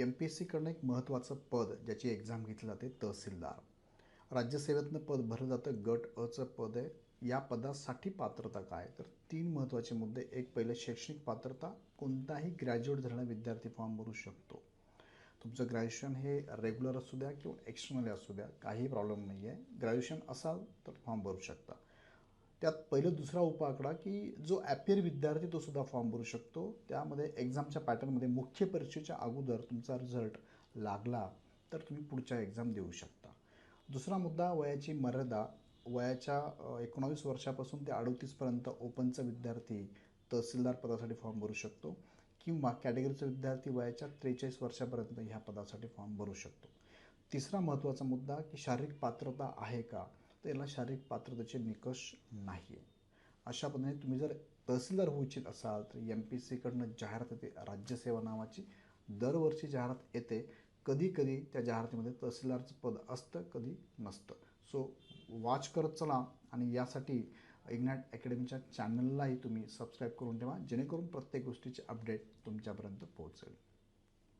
M P S सीकडनं एक महत्त्वाचं पद ज्याची एक्झाम घेतली जाते तहसीलदार. राज्यसेवेतनं पद भरलं जातं गट अचं पद आहे. या पदासाठी पात्रता काय तर तीन महत्त्वाचे मुद्दे. एक पहिले शैक्षणिक पात्रता. कोणताही ग्रॅज्युएट झालेला विद्यार्थी फॉर्म भरू शकतो. तुमचं ग्रॅज्युएशन हे रेग्युलर असू द्या किंवा एक्सटर्नली असू द्या काही प्रॉब्लेम नाही आहे ग्रॅज्युएशन असाल तर फॉर्म भरू शकता. त्यात पहिलं दुसरा उप आकडा की जो ॲपियर विद्यार्थी तो सुद्धा फॉर्म भरू शकतो. त्यामध्ये एक्झामच्या पॅटर्नमध्ये मुख्य परीक्षेच्या अगोदर तुमचा रिझल्ट लागला तर तुम्ही पुढच्या एक्झाम देऊ शकता. दुसरा मुद्दा वयाची मर्यादा. वयाच्या एकोणावीस वर्षापासून ते अडोतीसपर्यंत ओपनचा विद्यार्थी तहसीलदार पदासाठी फॉर्म भरू शकतो किंवा कॅटेगरीचा विद्यार्थी वयाच्या त्रेचाळीस वर्षापर्यंत ह्या पदासाठी फॉर्म भरू शकतो. तिसरा महत्त्वाचा मुद्दा की शारीरिक पात्रता आहे का? त्याला शारीरिक पात्रतेचे निकष नाही आहे अशा पद्धतीने तुम्ही जर तहसीलदार होऊ इच्छित असाल तर एम पी सीकडनं जाहिरात येते राज्यसेवा नावाची. दरवर्षी जाहिरात येते. कधी कधी त्या जाहिरातीमध्ये तहसीलदारचं पद असतं कधी नसतं. सो वॉच करत चला आणि यासाठी इग्नॅट अकॅडमीच्या चॅनललाही तुम्ही सबस्क्राईब करून ठेवा जेणेकरून प्रत्येक गोष्टीचे अपडेट तुमच्यापर्यंत पोहोचेल.